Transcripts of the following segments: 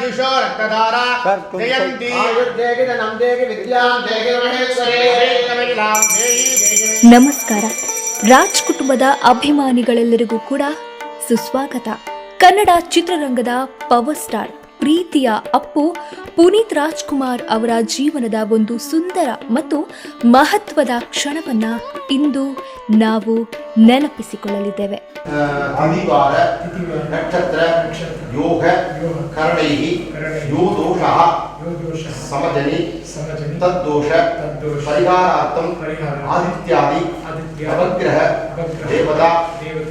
ಜುಷೋ ರಕ್ತಧಾರ ಜಯಂತಿ. ನಮಸ್ಕಾರ. ರಾಜ್ ಕುಟುಂಬದ ಅಭಿಮಾನಿಗಳೆಲ್ಲರಿಗೂ ಕೂಡ ಸುಸ್ವಾಗತ. ಕನ್ನಡ ಚಿತ್ರರಂಗದ ಪವರ್ ಸ್ಟಾರ್ ಪ್ರೀತಿಯ ಅಪ್ಪು ಪುನೀತ್ ರಾಜ್ಕುಮಾರ್ ಅವರ ಜೀವನದ ಒಂದು ಸುಂದರ ಮತ್ತು ಮಹತ್ವದ ಕ್ಷಣವನ್ನ ಇಂದು ನಾವು ನೆನಪಿಸಿಕೊಳ್ಳಲಿದ್ದೇವೆ. ಆದಿವಾರ ನಕ್ಷತ್ರ ಯೋಗ ಕರಣೈಃ ಯೋ ದೋಷ ಸಮಜನಿ ತದ್ದೋಷ ಪರಿಹಾರಾರ್ಥಂ ಆದಿತ್ಯಾದಿ ನವಗ್ರಹ ದೇವತಾ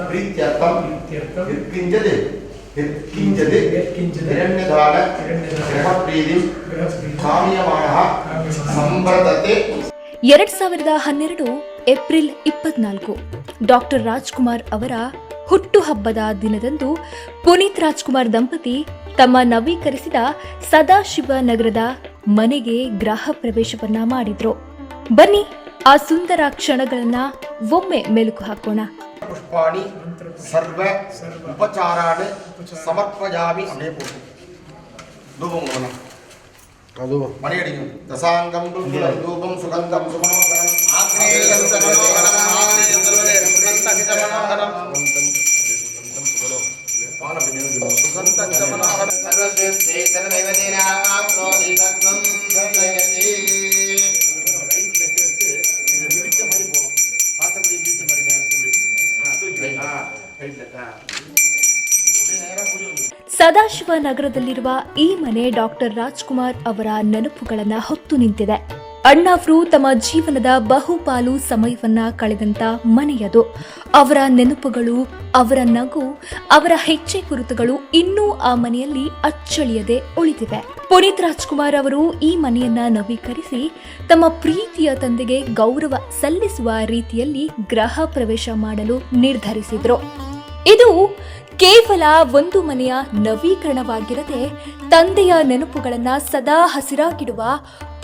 ಪ್ರೀತ್ಯರ್ಥಂ ಯತ್ಕಿಂಚದ್ ಯತ್ಕಿಂಚದೆ ಹಿರಣ್ಯದಾನ ಗ್ರಹಪ್ರೀತಿಂ ಕಾಮ್ಯಮಾಣಃ ಸಂವರ್ಧತೆ ಎರಡ್ ಸಾವಿರದ ಹನ್ನೆರಡು ಏಪ್ರಿಲ್ ಇಪ್ಪತ್ನಾಲ್ಕು. ಡಾಕ್ಟರ್ ರಾಜ್ಕುಮಾರ್ ಅವರ ಹುಟ್ಟುಹಬ್ಬದ ದಿನದಂದು ಪುನೀತ್ ರಾಜ್ಕುಮಾರ್ ದಂಪತಿ ತಮ್ಮ ನವೀಕರಿಸಿದ ಸದಾಶಿವ ನಗರದ ಮನೆಗೆ ಗ್ರಾಹ ಪ್ರವೇಶವನ್ನ ಮಾಡಿದ್ರು. ಬನ್ನಿ ಆ ಸುಂದರ ಕ್ಷಣಗಳನ್ನ ಒಮ್ಮೆ ಮೆಲುಕು ಹಾಕೋಣ. ಪುಷ್ಪಾಣಿ ಸರ್ವ ಉಪಚಾರಾಣಿ ಸಮರ್ಪಯಾಮಿ ಧೂಪಂ ಅದು. ಮನೆಯಡಿ ದಸಾಂಗಂ ದುರ್ಗುಲಂ ಧೂಪಂ ಸುಗಂಧಂ ಸುಮನೋಹರಂ ಸದಾಶಿವ ನಗರದಲ್ಲಿರುವ ಈ ಮನೆ ಡಾಕ್ಟರ್ ರಾಜ್ಕುಮಾರ್ ಅವರ ನೆನಪುಗಳನ್ನ ಹೊತ್ತು ನಿಂತಿದೆ. ಅಣ್ಣಾವ್ರು ತಮ್ಮ ಜೀವನದ ಬಹುಪಾಲು ಸಮಯವನ್ನ ಕಳೆದಂತ ಮನೆಯದು. ಅವರ ನೆನಪುಗಳು, ಅವರ ನಗು, ಅವರ ಹೆಜ್ಜೆ ಗುರುತುಗಳು ಇನ್ನೂ ಆ ಮನೆಯಲ್ಲಿ ಅಚ್ಚಳಿಯದೆ ಉಳಿದಿವೆ. ಪುನೀತ್ ರಾಜ್ಕುಮಾರ್ ಅವರು ಈ ಮನೆಯನ್ನ ನವೀಕರಿಸಿ ತಮ್ಮ ಪ್ರೀತಿಯ ತಂದೆಗೆ ಗೌರವ ಸಲ್ಲಿಸುವ ರೀತಿಯಲ್ಲಿ ಗೃಹ ಪ್ರವೇಶ ಮಾಡಲು ನಿರ್ಧರಿಸಿದ್ರು. ಇದು ಕೇವಲ ಒಂದು ಮನೆಯ ನವೀಕರಣವಾಗಿರದೆ ತಂದೆಯ ನೆನಪುಗಳನ್ನ ಸದಾ ಹಸಿರಾಗಿಡುವ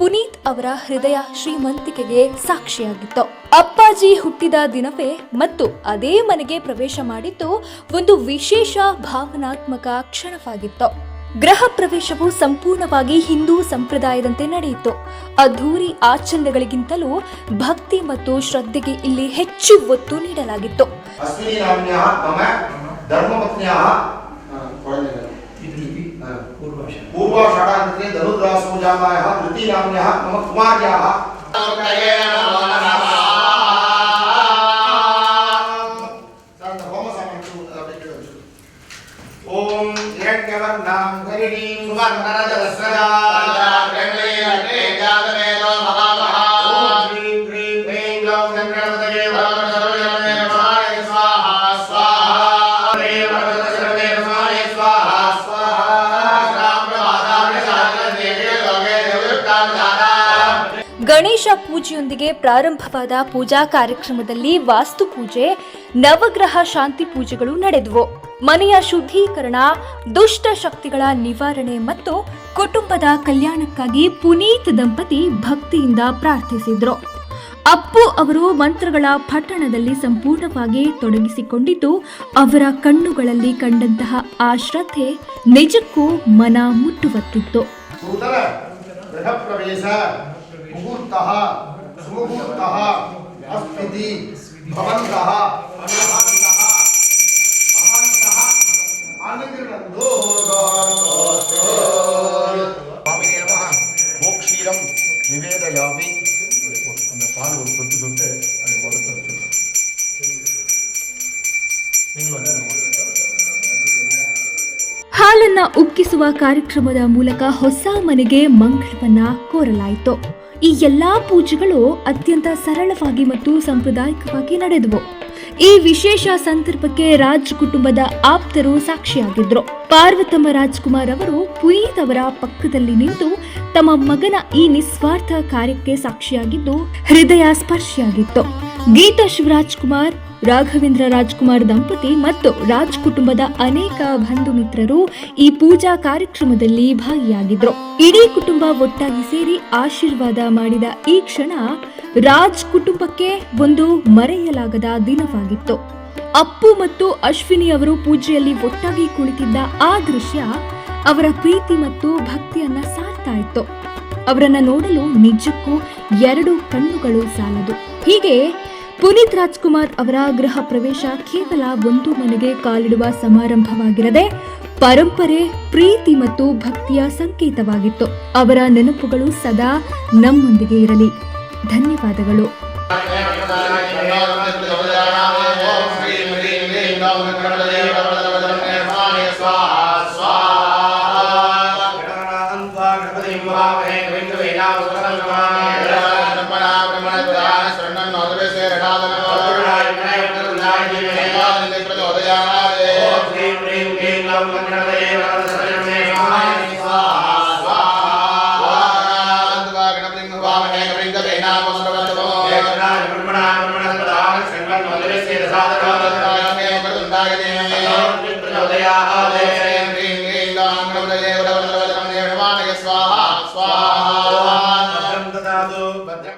ಪುನೀತ್ ಅವರ ಹೃದಯ ಶ್ರೀಮಂತಿಕೆಗೆ ಸಾಕ್ಷಿಯಾಗಿತ್ತು. ಅಪ್ಪಾಜಿ ಹುಟ್ಟಿದ ದಿನವೇ ಮತ್ತು ಅದೇ ಮನೆಗೆ ಪ್ರವೇಶ ಮಾಡಿದ್ದು ಒಂದು ವಿಶೇಷ ಭಾವನಾತ್ಮಕ ಕ್ಷಣವಾಗಿತ್ತು. ಗೃಹ ಪ್ರವೇಶವು ಸಂಪೂರ್ಣವಾಗಿ ಹಿಂದೂ ಸಂಪ್ರದಾಯದಂತೆ ನಡೆಯಿತು. ಅದ್ಧೂರಿ ಆಚರಣೆಗಳಿಗಿಂತಲೂ ಭಕ್ತಿ ಮತ್ತು ಶ್ರದ್ಧೆಗೆ ಇಲ್ಲಿ ಹೆಚ್ಚು ಒತ್ತು ನೀಡಲಾಗಿತ್ತು. पूर्वाषाढां कृते धनुर्रासोजानायः धृतीनाम्न्यः मम कुमार्याः ಗಣೇಶ ಪೂಜೆಯೊಂದಿಗೆ ಪ್ರಾರಂಭವಾದ ಪೂಜಾ ಕಾರ್ಯಕ್ರಮದಲ್ಲಿ ವಾಸ್ತು ಪೂಜೆ, ನವಗ್ರಹ ಶಾಂತಿ ಪೂಜೆಗಳು ನಡೆದವು. ಮನೆಯ ಶುದ್ಧೀಕರಣ, ದುಷ್ಟ ಶಕ್ತಿಗಳ ನಿವಾರಣೆ ಮತ್ತು ಕುಟುಂಬದ ಕಲ್ಯಾಣಕ್ಕಾಗಿ ಪುನೀತ್ ದಂಪತಿ ಭಕ್ತಿಯಿಂದ ಪ್ರಾರ್ಥಿಸಿದ್ರು. ಅಪ್ಪು ಅವರು ಮಂತ್ರಗಳ ಪಠಣದಲ್ಲಿ ಸಂಪೂರ್ಣವಾಗಿ ತೊಡಗಿಸಿಕೊಂಡಿದ್ದು, ಅವರ ಕಣ್ಣುಗಳಲ್ಲಿ ಕಂಡಂತಹ ಆ ಶ್ರದ್ಧೆ ನಿಜಕ್ಕೂ ಮನ ಮುಟ್ಟುವತ್ತಿತ್ತು. ಮುಹೂರ್ತಃ ಸುಮುಹೂರ್ತಃ ಅಸ್ಮಿತಿ ಭವಂತಃ ಮಹಾಂತಃ ಮಹಾಂತಃ ಅನುಗೃಹಂದು ಸ್ವಾಮಿನೇ ನಮಃ மோக்ஷீரம் நிவேதயாமி அந்த பால் ஒரு சொட்டு சொட்டு அதை உடத்த வச்சுருக்கோம் நீங்களும் ಹಾಲನ್ನ ಉಕ್ಕಿಸುವ ಕಾರ್ಯಕ್ರಮದ ಮೂಲಕ ಹೊಸ ಮನೆಗೆ ಮಂಗಳವನ್ನ ಕೋರಲಾಯಿತು ಈ ಎಲ್ಲಾ ಪೂಜೆಗಳು ಅತ್ಯಂತ ಸರಳವಾಗಿ ಮತ್ತು ಸಾಂಪ್ರದಾಯಿಕವಾಗಿ ನಡೆದವು. ಈ ವಿಶೇಷ ಸಂದರ್ಭಕ್ಕೆ ರಾಜ್ ಕುಟುಂಬದ ಆಪ್ತರು ಸಾಕ್ಷಿಯಾಗಿದ್ರು ಪಾರ್ವತಮ್ಮ ರಾಜ್ಕುಮಾರ್ ಅವರು ಪುನೀತ್ ಅವರ ಪಕ್ಕದಲ್ಲಿ ನಿಂತು ತಮ್ಮ ಮಗನ ಈ ನಿಸ್ವಾರ್ಥ ಕಾರ್ಯಕ್ಕೆ ಸಾಕ್ಷಿಯಾಗಿದ್ದು ಹೃದಯ ಸ್ಪರ್ಶಿಯಾಗಿತ್ತು. ಗೀತಾ ಶಿವರಾಜ್ ಕುಮಾರ್ ರಾಘವೇಂದ್ರ ರಾಜ್ಕುಮಾರ್ ದಂಪತಿ ಮತ್ತು ರಾಜ್ ಕುಟುಂಬದ ಅನೇಕ ಬಂಧು ಮಿತ್ರರು ಈ ಪೂಜಾ ಕಾರ್ಯಕ್ರಮದಲ್ಲಿ ಭಾಗಿಯಾಗಿದ್ರು. ಇಡೀ ಕುಟುಂಬ ಒಟ್ಟಾಗಿ ಸೇರಿ ಆಶೀರ್ವಾದ ಮಾಡಿದ ಈ ಕ್ಷಣ ರಾಜ್ ಕುಟುಂಬಕ್ಕೆ ಒಂದು ಮರೆಯಲಾಗದ ದಿನವಾಗಿತ್ತು. ಅಪ್ಪು ಮತ್ತು ಅಶ್ವಿನಿ ಅವರು ಪೂಜೆಯಲ್ಲಿ ಒಟ್ಟಾಗಿ ಕುಳಿತಿದ್ದ ಆ ದೃಶ್ಯ ಅವರ ಪ್ರೀತಿ ಮತ್ತು ಭಕ್ತಿಯನ್ನ ಸಾರ್ತಾ ಇತ್ತು. ಅವರನ್ನ ನೋಡಲು ನಿಜಕ್ಕೂ ಎರಡು ಕಣ್ಣುಗಳು ಸಾಲದು. ಹೀಗೆ ಪುನೀತ್ ರಾಜ್ಕುಮಾರ್ ಅವರ ಗೃಹ ಪ್ರವೇಶ ಕೇವಲ ಒಂದು ಮನೆಗೆ ಕಾಲಿಡುವ ಸಮಾರಂಭವಾಗಿರದೆ ಪರಂಪರೆ, ಪ್ರೀತಿ ಮತ್ತು ಭಕ್ತಿಯ ಸಂಕೇತವಾಗಿತ್ತು. ಅವರ ನೆನಪುಗಳು ಸದಾ ನಮ್ಮೊಂದಿಗೆ ಇರಲಿ. ಧನ್ಯವಾದಗಳು. la